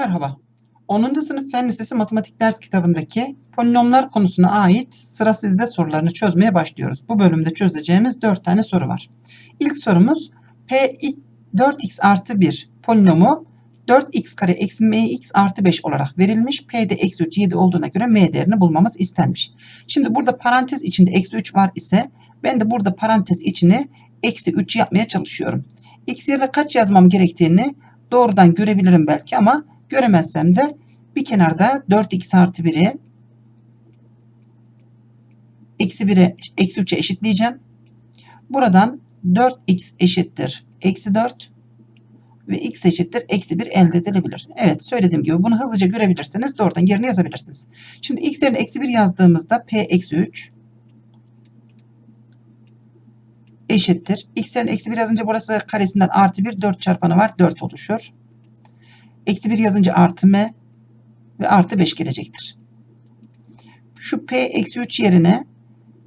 Merhaba. 10. sınıf Fen Lisesi Matematik ders kitabındaki polinomlar konusuna ait sıra sizde sorularını çözmeye başlıyoruz. Bu bölümde çözeceğimiz 4 tane soru var. İlk sorumuz P 4x artı 1 polinomu 4x kare eksi mx artı 5 olarak verilmiş. P'de eksi 3 7 olduğuna göre m değerini bulmamız istenmiş. Şimdi burada parantez içinde eksi 3 var ise ben de burada parantez içine eksi 3 yapmaya çalışıyorum. X yerine kaç yazmam gerektiğini doğrudan görebilirim belki ama göremezsem de bir kenarda 4x artı 1'i eksi 1'e eksi 3'e eşitleyeceğim. Buradan 4x eşittir eksi 4 ve x eşittir eksi 1 elde edilebilir. Evet söylediğim gibi bunu hızlıca görebilirseniz doğrudan yerine yazabilirsiniz. Şimdi x yerine eksi 1 yazdığımızda p eksi 3 eşittir. x yerine eksi 1 yazınca burası karesinden artı 1 4 çarpanı var 4 oluşur. Eksi 1 yazınca artı m ve artı 5 gelecektir. Şu p eksi 3 yerine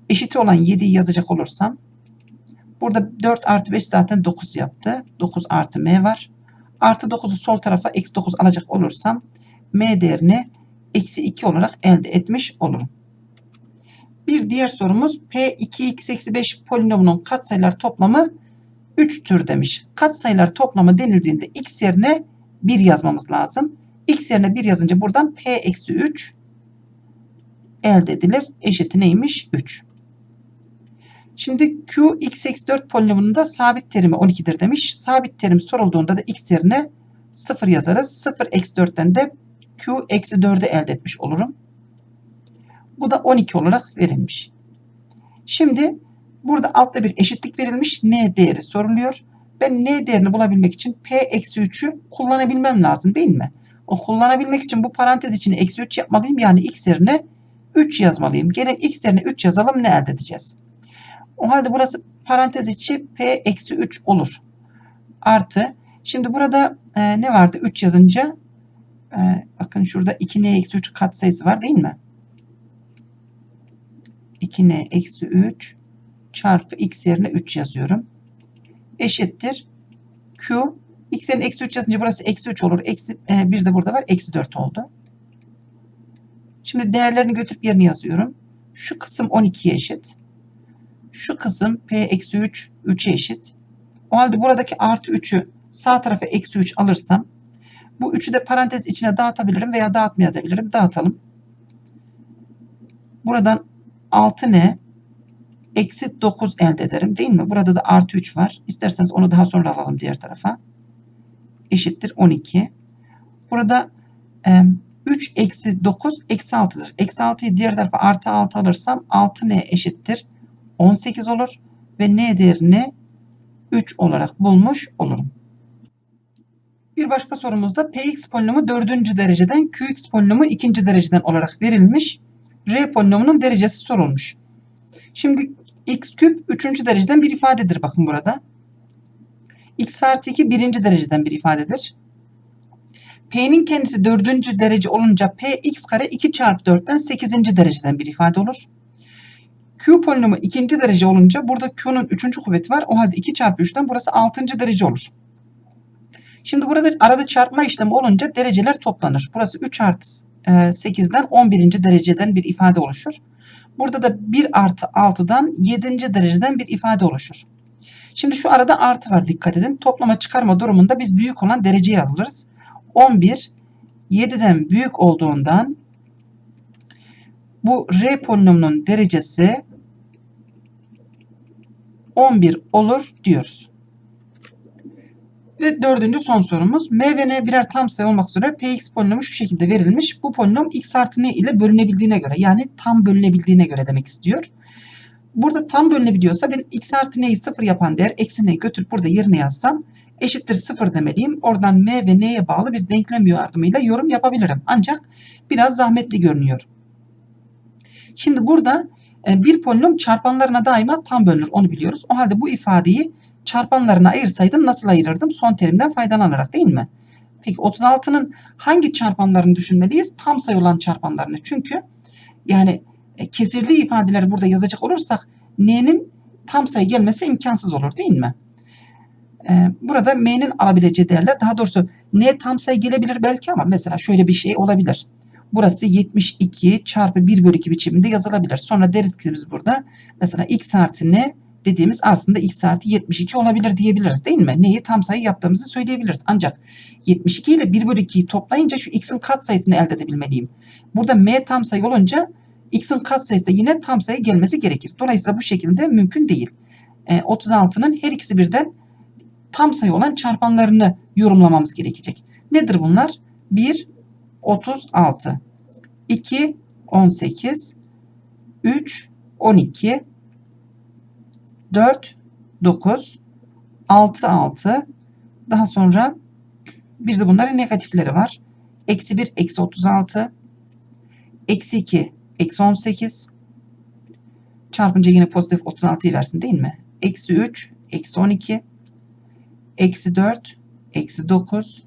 eşiti olan 7'yi yazacak olursam burada 4 artı 5 zaten 9 yaptı. 9 artı m var. Artı 9'u sol tarafa eksi 9 alacak olursam m değerini eksi 2 olarak elde etmiş olurum. Bir diğer sorumuz P2x eksi 5 polinomunun katsayılar toplamı 3'tür demiş. Katsayılar toplamı denildiğinde x yerine 1 yazmamız lazım. x yerine 1 yazınca buradan p eksi 3 elde edilir. Eşiti neymiş? 3. Şimdi q x eksi 4 polinomunun da sabit terimi 12'dir demiş. Sabit terim sorulduğunda da x yerine 0 yazarız. 0 eksi 4'ten de q eksi 4'ü elde etmiş olurum. Bu da 12 olarak verilmiş. Şimdi burada altta bir eşitlik verilmiş. N değeri soruluyor. Ben N değerini bulabilmek için P eksi 3'ü kullanabilmem lazım değil mi? O kullanabilmek için bu parantez içine eksi 3 yapmalıyım. Yani x yerine 3 yazmalıyım. Gelin x yerine 3 yazalım ne elde edeceğiz? O halde burası parantez içi P eksi 3 olur. Artı. Şimdi burada e, ne vardı? 3 yazınca e, bakın şurada 2n eksi 3 katsayısı var değil mi? 2n eksi 3 çarpı x yerine 3 yazıyorum. Eşittir. Q x yerine eksi 3 yazınca burası eksi 3 olur. Eksi, e, bir de burada var. Eksi 4 oldu. Şimdi değerlerini götürüp yerine yazıyorum. Şu kısım 12'ye eşit. Şu kısım p eksi 3 3'e eşit. O halde buradaki artı 3'ü sağ tarafa eksi 3 alırsam bu 3'ü de parantez içine dağıtabilirim veya dağıtmayabilirim. Dağıtalım. Buradan 6n eksi 9 elde ederim değil mi? Burada da artı 3 var. İsterseniz onu daha sonra alalım diğer tarafa. Eşittir 12. Burada e, 3 eksi 9 eksi 6'dır. Eksi 6'yı diğer tarafa artı 6 alırsam 6n eşittir 18 olur. Ve n değerini 3 olarak bulmuş olurum. Bir başka sorumuzda px polinomu 4. dereceden qx polinomu 2. dereceden olarak verilmiş. R polinomunun derecesi sorulmuş. Şimdi x küp 3. dereceden bir ifadedir bakın burada. x artı 2 1. dereceden bir ifadedir. P'nin kendisi 4. derece olunca p x kare 2 çarpı 4'ten 8. dereceden bir ifade olur. Q polinomu 2. derece olunca burada Q'nun 3. kuvveti var. O halde 2 çarpı 3'ten burası 6. derece olur. Şimdi burada arada çarpma işlemi olunca dereceler toplanır. Burası 3 artı 8'den 11. dereceden bir ifade oluşur. Burada da 1 artı 6'dan 7. dereceden bir ifade oluşur. Şimdi şu arada artı var dikkat edin. Toplama çıkarma durumunda biz büyük olan dereceyi alırız. 11 7'den büyük olduğundan bu R polinomunun derecesi 11 olur diyoruz. Ve dördüncü son sorumuz. M ve N birer tam sayı olmak üzere Px polinomu şu şekilde verilmiş. Bu polinom x artı n ile bölünebildiğine göre yani tam bölünebildiğine göre demek istiyor. Burada tam bölünebiliyorsa ben x artı n'yi sıfır yapan değer eksi n'yi götürüp burada yerine yazsam eşittir sıfır demeliyim. Oradan m ve n'ye bağlı bir denklem yardımıyla yorum yapabilirim. Ancak biraz zahmetli görünüyor. Şimdi burada bir polinom çarpanlarına daima tam bölünür onu biliyoruz. O halde bu ifadeyi çarpanlarına ayırsaydım nasıl ayırırdım? Son terimden faydalanarak değil mi? Peki 36'nın hangi çarpanlarını düşünmeliyiz? Tam sayı olan çarpanlarını. Çünkü yani kesirli ifadeleri burada yazacak olursak n'nin tam sayı gelmesi imkansız olur değil mi? Ee, burada m'nin alabileceği değerler daha doğrusu n tam sayı gelebilir belki ama mesela şöyle bir şey olabilir. Burası 72 çarpı 1 bölü 2 biçiminde yazılabilir. Sonra deriz ki biz burada mesela x artı n dediğimiz aslında x artı 72 olabilir diyebiliriz değil mi? Neyi tam sayı yaptığımızı söyleyebiliriz. Ancak 72 ile 1 bölü 2'yi toplayınca şu x'in katsayısını elde edebilmeliyim. Burada m tam sayı olunca x'in katsayısı yine tam sayı gelmesi gerekir. Dolayısıyla bu şekilde mümkün değil. E, 36'nın her ikisi birden tam sayı olan çarpanlarını yorumlamamız gerekecek. Nedir bunlar? 1, 36, 2, 18, 3, 12, 4, 9, 6, 6. Daha sonra bir de bunların negatifleri var. Eksi 1, eksi 36, eksi 2, eksi 18. Çarpınca yine pozitif 36'yı versin değil mi? Eksi 3, eksi 12, eksi 4, eksi 9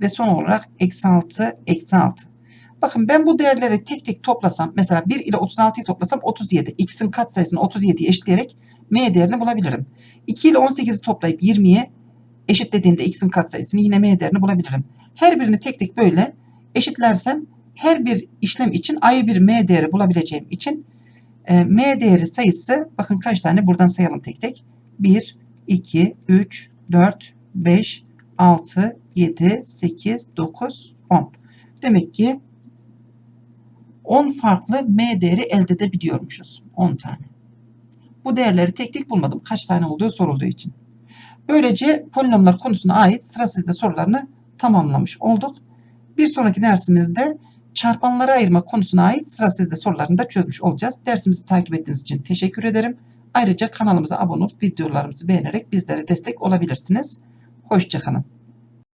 ve son olarak eksi 6, eksi 6. Bakın ben bu değerleri tek tek toplasam mesela 1 ile 36'yı toplasam 37. X'in katsayısını 37'ye eşitleyerek M değerini bulabilirim. 2 ile 18'i toplayıp 20'ye eşitlediğimde X'in katsayısını yine M değerini bulabilirim. Her birini tek tek böyle eşitlersem her bir işlem için ayrı bir M değeri bulabileceğim için e, M değeri sayısı bakın kaç tane buradan sayalım tek tek. 1, 2, 3, 4, 5, 6, 7, 8, 9, 10. Demek ki 10 farklı M değeri elde edebiliyormuşuz. 10 tane. Bu değerleri tek tek bulmadım. Kaç tane olduğu sorulduğu için. Böylece polinomlar konusuna ait sıra sizde sorularını tamamlamış olduk. Bir sonraki dersimizde çarpanları ayırma konusuna ait sıra sizde sorularını da çözmüş olacağız. Dersimizi takip ettiğiniz için teşekkür ederim. Ayrıca kanalımıza abone olup videolarımızı beğenerek bizlere destek olabilirsiniz. Hoşçakalın.